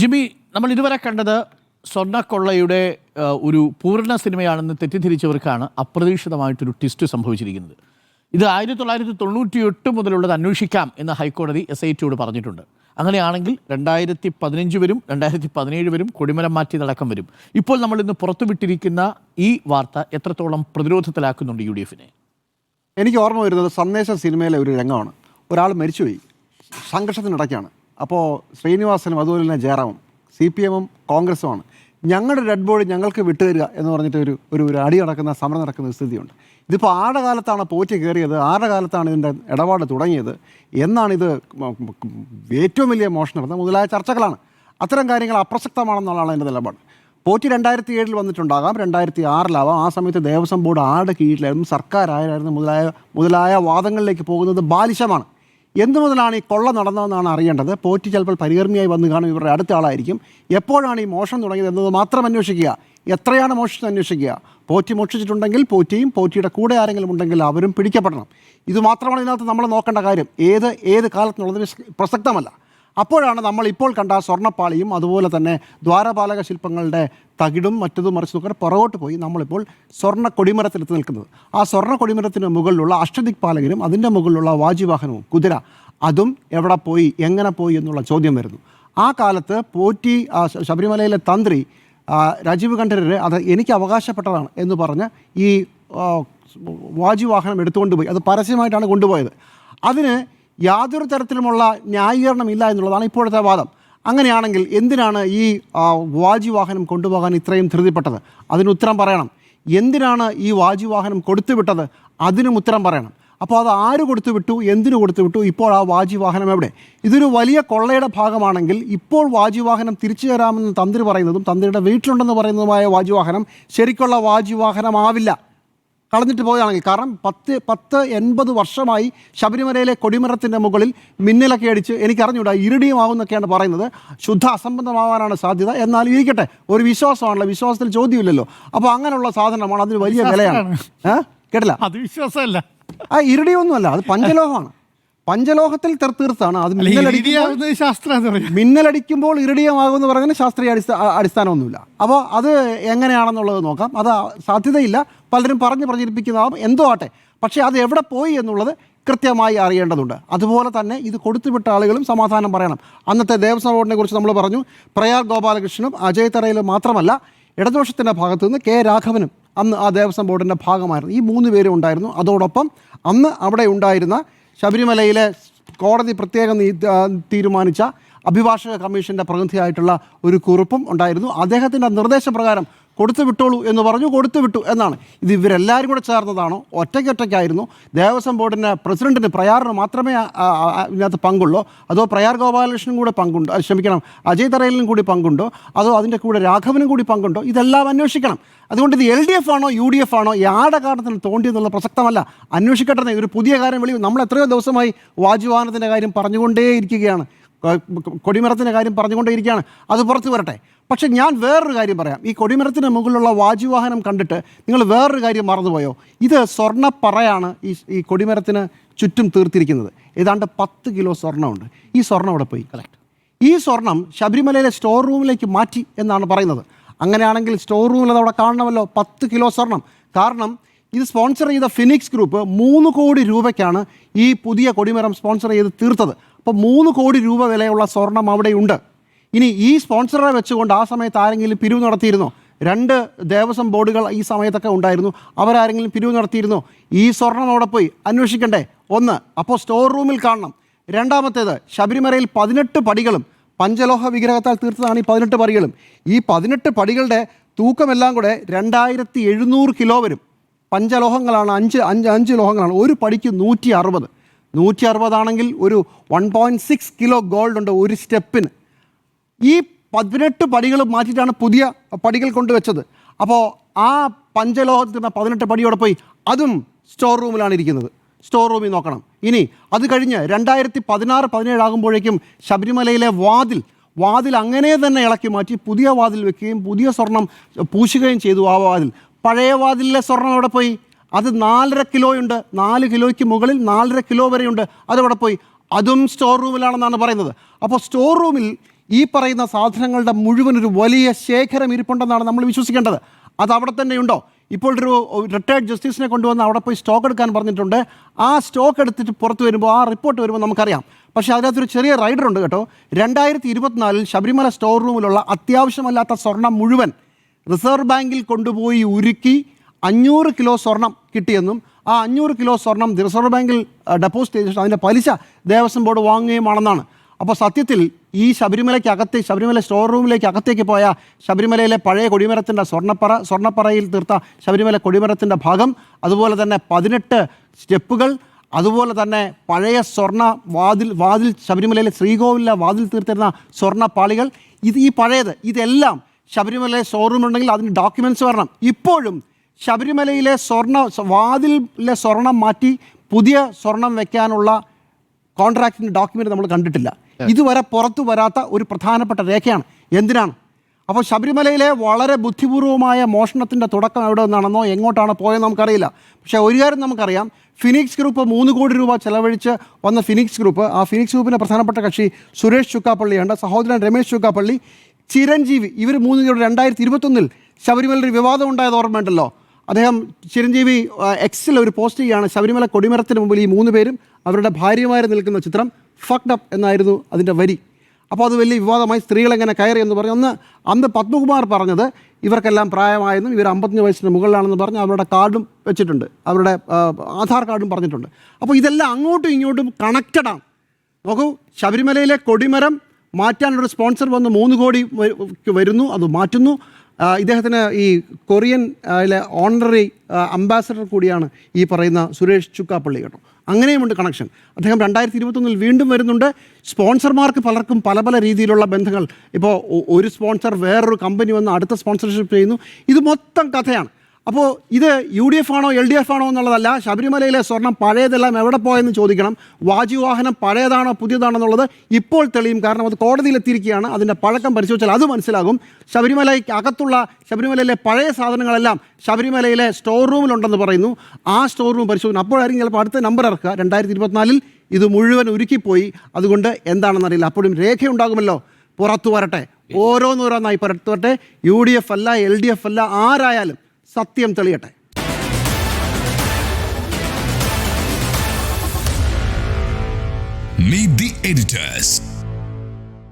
GB നമ്മൾ ഇതുവരെ കണ്ടത് സ്വർണക്കൊള്ളയുടെ ഒരു പൂർണ സിനിമയാണെന്ന് തെറ്റിദ്ധരിച്ചവർക്കാണ് അപ്രതീക്ഷിതമായിട്ടൊരു ട്വിസ്റ്റ് സംഭവിച്ചിരിക്കുന്നത്. ഇത് ആയിരത്തി തൊള്ളായിരത്തി തൊണ്ണൂറ്റി എട്ട് മുതലുള്ളത് അന്വേഷിക്കാം എന്ന് ഹൈക്കോടതി എസ് ഐ ടിയോട് പറഞ്ഞിട്ടുണ്ട്. അങ്ങനെയാണെങ്കിൽ രണ്ടായിരത്തി പതിനഞ്ച് വരും രണ്ടായിരത്തി പതിനേഴ് വരും കൊടിമരം മാറ്റിയതടക്കം വരും. ഇപ്പോൾ നമ്മൾ ഇന്ന് പുറത്തുവിട്ടിരിക്കുന്ന ഈ വാർത്ത എത്രത്തോളം പ്രതിരോധത്തിലാക്കുന്നുണ്ട് യു ഡി എഫിനെ? എനിക്ക് ഓർമ്മ വരുന്നത് സന്ദേശ സിനിമയിലെ ഒരു രംഗമാണ്. ഒരാൾ മരിച്ചുപോയി. സംഘർഷത്തിനിടയ്ക്കാണ്. അപ്പോൾ ശ്രീനിവാസനും അതുപോലെ തന്നെ ജയറാമും സി പി എമ്മും കോൺഗ്രസുമാണ്. ഞങ്ങളുടെ ഡെഡ് ബോഡി ഞങ്ങൾക്ക് വിട്ടുതരിക എന്ന് പറഞ്ഞിട്ട് ഒരു ഒരു ഒരു അടി നടക്കുന്ന സമരം നടക്കുന്ന സ്ഥിതിയുണ്ട്. ഇതിപ്പോൾ ആരുടെ കാലത്താണ് പോറ്റി കയറിയത്? ആരുടെ കാലത്താണ് ഇതിന്റെ ഇടപാട് തുടങ്ങിയത്? എന്നാണ് ഇത് ഏറ്റവും വലിയ മോഷണം. മുതലായ ചർച്ചകളാണ്. അത്തരം കാര്യങ്ങൾ അപ്രസക്തമാണെന്നുള്ളതാണ് എന്റെ നിലപാട്. പോറ്റി രണ്ടായിരത്തി ഏഴിൽ വന്നിട്ടുണ്ടാകാം. രണ്ടായിരത്തി ആറിലാവാം ആ സമയത്ത് ദേവസ്വം ബോർഡ് ആരുടെ കീഴിലായിരുന്നു? സർക്കാരായിരുന്നു. മുതലായ മുതലായ വാദങ്ങളിലേക്ക് പോകുന്നത് ബാലിശമാണ്. എന്തു മുതലാണ് ഈ കൊള്ള നടന്നതെന്നാണ് അറിയേണ്ടത്? പോറ്റി ചിലപ്പോൾ പരികർമ്മിയായി വന്നു കാണും. ഇവരുടെ അടുത്ത ആളായിരിക്കും. എപ്പോഴാണ് ഈ മോഷണം തുടങ്ങിയത് എന്നത് മാത്രം അന്വേഷിക്കുക. എത്രയാണ് മോഷിച്ചത് അന്വേഷിക്കുക? പോറ്റി മോഷിച്ചിട്ടുണ്ടെങ്കിൽ പോറ്റിയും പോറ്റിയുടെ കൂടെ ആരെങ്കിലും ഉണ്ടെങ്കിൽ അവരും പിടിക്കപ്പെടണം. ഇത് മാത്രമാണ് ഇതിനകത്ത് നമ്മൾ നോക്കേണ്ട കാര്യം. ഏത് ഏത് കാലത്തിനുള്ളതിന് പ്രസക്തമല്ല. അപ്പോഴാണ് നമ്മൾ ഇപ്പോൾ കണ്ട സ്വർണപ്പാളിയും അതുപോലെ തന്നെ ദ്വാരപാലക ശില്പങ്ങളുടെ തകിടും മറ്റതും മറിച്ച് നോക്കാൻ പുറകോട്ട് പോയി നമ്മളിപ്പോൾ സ്വർണ കൊടിമരത്തിലെത്തി നിൽക്കുന്നത്. ആ സ്വർണ കൊടിമരത്തിന് മുകളിലുള്ള അഷ്ടദിക് പാലകനും അതിന്റെ മുകളിലുള്ള വാജിവാഹനവും കുതിര അതും എവിടെ പോയി എങ്ങനെ പോയി എന്നുള്ള ചോദ്യം വരുന്നു. ആ കാലത്ത് പോറ്റി ശബരിമലയിലെ തന്ത്രി രാജീവ് കണ്ഠരര് അത് എനിക്ക് അവകാശപ്പെട്ടതാണ് എന്ന് പറഞ്ഞ് ഈ വാജിവാഹനം എടുത്തുകൊണ്ട് പോയി. അത് പരസ്യമായിട്ടാണ് കൊണ്ടുപോയത്. അതിന് യാതൊരു തരത്തിലുമുള്ള ന്യായീകരണം ഇല്ല എന്നുള്ളതാണ് ഇപ്പോഴത്തെ വാദം. അങ്ങനെയാണെങ്കിൽ എന്തിനാണ് ഈ വാജി വാജിവാഹനം കൊണ്ടുപോകാൻ ഇത്രയും ധൃതിപ്പെട്ടത്? അതിന് ഉത്തരം പറയണം. എന്തിനാണ് ഈ വാജിവാഹനം കൊടുത്തുവിട്ടത്? അതിനും ഉത്തരം പറയണം. അപ്പോൾ അത് ആര് കൊടുത്തുവിട്ടു? എന്തിനു കൊടുത്തുവിട്ടു? ഇപ്പോൾ ആ വാജിവാഹനം എവിടെ? ഇതൊരു വലിയ കൊള്ളയുടെ ഭാഗമാണെങ്കിൽ ഇപ്പോൾ വാജിവാഹനം തിരിച്ചു തരാമെന്ന് തന്ത്രി പറയുന്നതും തന്ത്രിയുടെ വീട്ടിലുണ്ടെന്ന് പറയുന്നതുമായ വാജിവാഹനം ശരിക്കുള്ള വാജിവാഹനമാവില്ല കളഞ്ഞിട്ട് പോയതാണെങ്കിൽ കാരണം പത്ത് പത്ത് എൺപത് വർഷമായി ശബരിമലയിലെ കൊടിമരത്തിന്റെ മുകളിൽ മിന്നലൊക്കെ അടിച്ച് എനിക്കറിഞ്ഞൂടാ ഇരിടിയുമാവുന്നൊക്കെയാണ് പറയുന്നത്. ശുദ്ധ അസംബന്ധമാവാനാണ് സാധ്യത. എന്നാൽ ഇരിക്കട്ടെ ഒരു വിശ്വാസമാണല്ലോ വിശ്വാസത്തിൽ ചോദ്യമില്ലല്ലോ. അപ്പോൾ അങ്ങനെയുള്ള സാധനമാണ് അതിന് വലിയ വിലയാണ്. കേട്ടില്ല? അത് വിശ്വാസമല്ല. ആ ഇരുടിയൊന്നുമല്ല അത് പഞ്ചലോഹമാണ്. പഞ്ചലോഹത്തിൽ തെർത്തീർത്താണ്. തീർത്താണ് അത് മിന്നലടിക്കുന്നത് മിന്നലടിക്കുമ്പോൾ ഇറിഡിയമാകുമെന്ന് പറയുന്ന ശാസ്ത്രീയ അടിസ്ഥാന അടിസ്ഥാനമൊന്നുമില്ല. അപ്പോൾ അത് എങ്ങനെയാണെന്നുള്ളത് നോക്കാം. അത് സാധ്യതയില്ല. പലരും പറഞ്ഞ് പ്രചരിപ്പിക്കുന്നതാവും. എന്തോ ആട്ടെ. പക്ഷേ അത് എവിടെ പോയി എന്നുള്ളത് കൃത്യമായി അറിയേണ്ടതുണ്ട്. അതുപോലെ തന്നെ ഇത് കൊടുത്തുവിട്ട ആളുകളും സമാധാനം പറയണം. അന്നത്തെ ദേവസ്വം ബോർഡിനെ കുറിച്ച് നമ്മൾ പറഞ്ഞു. പ്രയാർ ഗോപാലകൃഷ്ണനും അജയ് തറയിലും മാത്രമല്ല ഇടതുപക്ഷത്തിന്റെ ഭാഗത്തു നിന്ന് കെ രാഘവനും അന്ന് ആ ദേവസ്വം ബോർഡിന്റെ ഭാഗമായിരുന്നു. ഈ മൂന്ന് പേരും ഉണ്ടായിരുന്നു. അതോടൊപ്പം അന്ന് അവിടെ ഉണ്ടായിരുന്ന ശബരിമലയിലെ കോടതി പ്രത്യേകം തീരുമാനിച്ച അഭിഭാഷക കമ്മീഷന്റെ പ്രതിനിധിയായിട്ടുള്ള ഒരു കുറിപ്പും ഉണ്ടായിരുന്നു. അദ്ദേഹത്തിന്റെ നിർദ്ദേശപ്രകാരം കൊടുത്തു വിട്ടോളൂ എന്ന് പറഞ്ഞു കൊടുത്തു വിട്ടു എന്നാണ്. ഇത് ഇവരെല്ലാവരും കൂടെ ചേർന്നതാണോ? ഒറ്റയ്ക്കൊറ്റയ്ക്കായിരുന്നു. ദേവസ്വം ബോർഡിന്റെ പ്രസിഡന്റിന് പ്രയാറിന് മാത്രമേ ഇതിനകത്ത് പങ്കുള്ളൂ. അതോ പ്രയാർ ഗോപാലകൃഷ്ണനും കൂടെ പങ്കുണ്ടോ? ക്ഷമിക്കണം. അജയ് തറയിലിനും കൂടി പങ്കുണ്ടോ? അതോ അതിന്റെ കൂടെ രാഘവനും കൂടി പങ്കുണ്ടോ? ഇതെല്ലാം അന്വേഷിക്കണം. അതുകൊണ്ട് ഇത് എൽ ഡി എഫ് ആണോ യു ഡി എഫ് ആണോ? യാടെ കാരണത്തിന് തോണ്ടി എന്നുള്ള പ്രസക്തമല്ല. അന്വേഷിക്കട്ടെ ഒരു പുതിയ കാര്യം വെളി നമ്മൾ എത്രയോ ദിവസമായി വാജുവാഹനത്തിന്റെ കാര്യം പറഞ്ഞുകൊണ്ടേയിരിക്കുകയാണ്. കൊടിമരത്തിന്റെ കാര്യം പറഞ്ഞുകൊണ്ടേയിരിക്കുകയാണ്. അത് പുറത്ത് വരട്ടെ. പക്ഷെ ഞാൻ വേറൊരു കാര്യം പറയാം. ഈ കൊടിമരത്തിന് മുകളിലുള്ള വാജിവാഹനം കണ്ടിട്ട് നിങ്ങൾ വേറൊരു കാര്യം മറന്നുപോയോ? ഇത് സ്വർണപ്പറയാണ് ഈ ഈ കൊടിമരത്തിന് ചുറ്റും തീർത്തിരിക്കുന്നത്. ഏതാണ്ട് പത്ത് കിലോ സ്വർണമുണ്ട്. ഈ സ്വർണം അവിടെ പോയി? കറക്റ്റ് ഈ സ്വർണം ശബരിമലയിലെ സ്റ്റോർ റൂമിലേക്ക് മാറ്റി എന്നാണ് പറയുന്നത്. അങ്ങനെയാണെങ്കിൽ സ്റ്റോർ റൂമിൽ അത് അവിടെ കാണണമല്ലോ. പത്ത് കിലോ സ്വർണം കാരണം ഇത് സ്പോൺസർ ചെയ്ത ഫിനിക്സ് ഗ്രൂപ്പ് മൂന്ന് കോടി രൂപയ്ക്കാണ് ഈ പുതിയ കൊടിമരം സ്പോൺസർ ചെയ്ത് തീർത്തത്. അപ്പോൾ മൂന്ന് കോടി രൂപ വിലയുള്ള സ്വർണം അവിടെയുണ്ട്. ഇനി ഈ സ്പോൺസറെ വെച്ചുകൊണ്ട് ആ സമയത്ത് ആരെങ്കിലും പിരിവ് നടത്തിയിരുന്നോ? രണ്ട് ദേവസ്വം ബോർഡുകൾ ഈ സമയത്തൊക്കെ ഉണ്ടായിരുന്നു. അവരാരെങ്കിലും പിരിവ് നടത്തിയിരുന്നോ? ഈ സ്വർണം അവിടെ പോയി. അന്വേഷിക്കണ്ടേ? ഒന്ന് അപ്പോൾ സ്റ്റോർ റൂമിൽ കാണണം. രണ്ടാമത്തേത് ശബരിമലയിൽ പതിനെട്ട് പടികളും പഞ്ചലോഹ വിഗ്രഹത്താൽ തീർത്തതാണ് ഈ പതിനെട്ട് പടികളും. ഈ പതിനെട്ട് പടികളുടെ തൂക്കമെല്ലാം കൂടെ രണ്ടായിരത്തി എഴുന്നൂറ് കിലോ വരും. പഞ്ചലോഹങ്ങളാണ് അഞ്ച് അഞ്ച് അഞ്ച് ലോഹങ്ങളാണ്. ഒരു പടിക്ക് നൂറ്റി അറുപത് നൂറ്റി അറുപതാണെങ്കിൽ ഒരു one point six kilo gold ഉണ്ട് ഒരു സ്റ്റെപ്പിന് ഈ പതിനെട്ട് പടികൾ മാറ്റിയിട്ടാണ് പുതിയ പടികൾ കൊണ്ടുവച്ചത്. അപ്പോൾ ആ പഞ്ചലോഹത്തിന് പതിനെട്ട് പടിയോടെ പോയി. അതും സ്റ്റോർ റൂമിലാണ് ഇരിക്കുന്നത്. സ്റ്റോർ റൂമിൽ നോക്കണം. ഇനി അത് കഴിഞ്ഞ് രണ്ടായിരത്തി പതിനാറ് പതിനേഴ് ആകുമ്പോഴേക്കും ശബരിമലയിലെ വാതിൽ വാതിൽ അങ്ങനെ തന്നെ ഇളക്കി മാറ്റി പുതിയ വാതിൽ വെക്കുകയും പുതിയ സ്വർണം പൂശുകയും ചെയ്തു ആ വാതിൽ. പഴയ വാതിലിലെ സ്വർണം അവിടെ പോയി? അത് നാലര കിലോയുണ്ട്. നാല് കിലോയ്ക്ക് മുകളിൽ നാലര കിലോ വരെയുണ്ട്. അതവിടെ പോയി? അതും സ്റ്റോർ റൂമിലാണെന്നാണ് പറയുന്നത്. അപ്പോൾ സ്റ്റോർ റൂമിൽ ഈ പറയുന്ന സാധനങ്ങളുടെ മുഴുവൻ ഒരു വലിയ ശേഖരം ഇരിപ്പുണ്ടെന്നാണ് നമ്മൾ വിശ്വസിക്കേണ്ടത്. അത് അവിടെ തന്നെയുണ്ടോ ഇപ്പോൾ ഒരു റിട്ടയർഡ് ജസ്റ്റിസിനെ കൊണ്ടുവന്ന് അവിടെ പോയി സ്റ്റോക്ക് എടുക്കാൻ പറഞ്ഞിട്ടുണ്ട്. ആ സ്റ്റോക്ക് എടുത്തിട്ട് പുറത്ത് വരുമ്പോൾ ആ റിപ്പോർട്ട് വരുമ്പോൾ നമുക്കറിയാം. പക്ഷേ അതിനകത്തൊരു ചെറിയ റൈഡർ ഉണ്ട് കേട്ടോ. രണ്ടായിരത്തി ഇരുപത്തിനാലിൽ ശബരിമല സ്റ്റോർ റൂമിലുള്ള അത്യാവശ്യമല്ലാത്ത സ്വർണം മുഴുവൻ റിസർവ് ബാങ്കിൽ കൊണ്ടുപോയി ഉരുക്കി അഞ്ഞൂറ് കിലോ സ്വർണം കിട്ടിയെന്നും ആ അഞ്ഞൂറ് കിലോ സ്വർണം റിസർവ് ബാങ്കിൽ ഡെപ്പോസിറ്റ് ചെയ്തിട്ട് അതിന്റെ പലിശ ദേവസ്വം ബോർഡ് വാങ്ങുകയുമാണെന്നാണ്. അപ്പോൾ സത്യത്തിൽ ഈ ശബരിമലയ്ക്ക് അകത്തെ ശബരിമല സ്റ്റോർ റൂമിലേക്ക് അകത്തേക്ക് പോയ ശബരിമലയിലെ പഴയ കൊടിമരത്തിന്റെ സ്വർണപ്പറ സ്വർണപ്പറയിൽ തീർത്ത ശബരിമല കൊടിമരത്തിന്റെ ഭാഗം അതുപോലെ തന്നെ പതിനെട്ട് സ്റ്റെപ്പുകൾ അതുപോലെ തന്നെ പഴയ സ്വർണ വാതിൽ വാതിൽ ശബരിമലയിലെ ശ്രീകോവിലെ വാതിൽ തീർത്തിരുന്ന സ്വർണ പാളികൾ ഇത് ഈ പഴയത് ഇതെല്ലാം ശബരിമലയിലെ ഷോറൂം ഉണ്ടെങ്കിൽ അതിന് ഡോക്യുമെന്റ്സ് വരണം. ഇപ്പോഴും ശബരിമലയിലെ സ്വർണ വാതിലിലെ സ്വർണം മാറ്റി പുതിയ സ്വർണം വെക്കാനുള്ള കോൺട്രാക്റ്റിന്റെ ഡോക്യുമെന്റ് നമ്മൾ കണ്ടിട്ടില്ല. ഇതുവരെ പുറത്തു വരാത്ത ഒരു പ്രധാനപ്പെട്ട രേഖയാണ്. എന്തിനാണ്? അപ്പോൾ ശബരിമലയിലെ വളരെ ബുദ്ധിപൂർവമായ മോഷണത്തിന്റെ തുടക്കം എവിടെ നിന്നാണെന്നോ എങ്ങോട്ടാണ് പോയെന്ന് നമുക്കറിയില്ല. പക്ഷേ ഒരു കാര്യം നമുക്കറിയാം. ഫിനിക്സ് ഗ്രൂപ്പ് മൂന്ന് കോടി രൂപ ചെലവഴിച്ച് വന്ന ഫിനിക്സ് ഗ്രൂപ്പ് ആ ഫിനിക്സ് ഗ്രൂപ്പിന്റെ പ്രധാനപ്പെട്ട കക്ഷി സുരേഷ് ചുക്കാപ്പള്ളിയുണ്ട് സഹോദരൻ രമേശ് ചുക്കാപ്പള്ളി ചിരഞ്ജീവി ഇവർ മൂന്ന് പേരുടെ രണ്ടായിരത്തി ഇരുപത്തൊന്നിൽ ശബരിമലയിൽ വിവാദം ഉണ്ടായത് ഓർമ്മയുണ്ടല്ലോ അദ്ദേഹം ചിരഞ്ജീവി എക്സിൽ ഒരു പോസ്റ്റ് ചെയ്യുകയാണ്. ശബരിമല കൊടിമരത്തിന് മുമ്പിൽ ഈ മൂന്ന് പേരും അവരുടെ ഭാര്യമാരെ നിൽക്കുന്ന ചിത്രം ഫക്ഡ് അപ്പ് എന്നായിരുന്നു അതിന്റെ വരി. അപ്പോൾ അത് വലിയ വിവാദമായി സ്ത്രീകളെങ്ങനെ കയറി എന്ന് പറഞ്ഞു. അന്ന് അന്ന് പത്മകുമാർ പറഞ്ഞത് ഇവർക്കെല്ലാം പ്രായമായെന്നും ഇവർ അമ്പത്തഞ്ച് വയസ്സിന് മുകളിലാണെന്ന് പറഞ്ഞ് അവരുടെ കാർഡും വെച്ചിട്ടുണ്ട്. അവരുടെ ആധാർ കാർഡും പറഞ്ഞിട്ടുണ്ട്. അപ്പോൾ ഇതെല്ലാം അങ്ങോട്ടും ഇങ്ങോട്ടും കണക്റ്റഡാണ് നോക്കൂ ശബരിമലയിലെ കൊടിമരം മാറ്റാനൊരു സ്പോൺസർ വന്ന് മൂന്ന് കോടി വരുന്നു അത് മാറ്റുന്നു. ഇദ്ദേഹത്തിന് ഈ കൊറിയൻ ഓണററി അംബാസഡർ കൂടിയാണ് ഈ പറയുന്ന സുരേഷ് ചുക്കാപ്പള്ളി കേട്ടോ. അങ്ങനെയുമുണ്ട് കണക്ഷൻ. അദ്ദേഹം രണ്ടായിരത്തി ഇരുപത്തൊന്നിൽ വീണ്ടും വരുന്നുണ്ട്. സ്പോൺസർമാർക്ക് പലർക്കും പല പല രീതിയിലുള്ള ബന്ധങ്ങൾ. ഇപ്പോൾ ഒരു സ്പോൺസർ വേറൊരു കമ്പനി വന്ന് അടുത്ത സ്പോൺസർഷിപ്പ് ചെയ്യുന്നു. ഇത് മൊത്തം കഥയാണ്. അപ്പോൾ ഇത് യു ഡി എഫ് ആണോ എൽ ഡി എഫ് ആണോ എന്നുള്ളതല്ല ശബരിമലയിലെ സ്വർണം പഴയതെല്ലാം എവിടെ പോയെന്ന് ചോദിക്കണം. വാജിവാഹനം പഴയതാണോ പുതിയതാണോ എന്നുള്ളത് ഇപ്പോൾ തെളിയും. കാരണം അത് കോടതിയിലെത്തിയിരിക്കുകയാണ് അതിന്റെ പഴക്കം പരിശോധിച്ചാൽ അത് മനസ്സിലാകും. ശബരിമലയ്ക്ക് അകത്തുള്ള ശബരിമലയിലെ പഴയ സാധനങ്ങളെല്ലാം ശബരിമലയിലെ സ്റ്റോർ റൂമിലുണ്ടെന്ന് പറയുന്നു. ആ സ്റ്റോർ റൂം പരിശോധന അപ്പോഴായിരിക്കും ചിലപ്പോൾ അടുത്ത നമ്പർ ഇറക്കുക. രണ്ടായിരത്തി ഇരുപത്തിനാലിൽ ഇത് മുഴുവൻ ഉരുക്കിപ്പോയി. അതുകൊണ്ട് എന്താണെന്നറിയില്ല അപ്പോഴും രേഖയുണ്ടാകുമല്ലോ. പുറത്തു വരട്ടെ. ഓരോന്നോരോന്നായി പുറത്തു വരട്ടെ. യു ഡി എഫ് അല്ല എൽ ഡി എഫ് അല്ല ആരായാലും സത്യം തെളിയട്ടെ Meet the editors.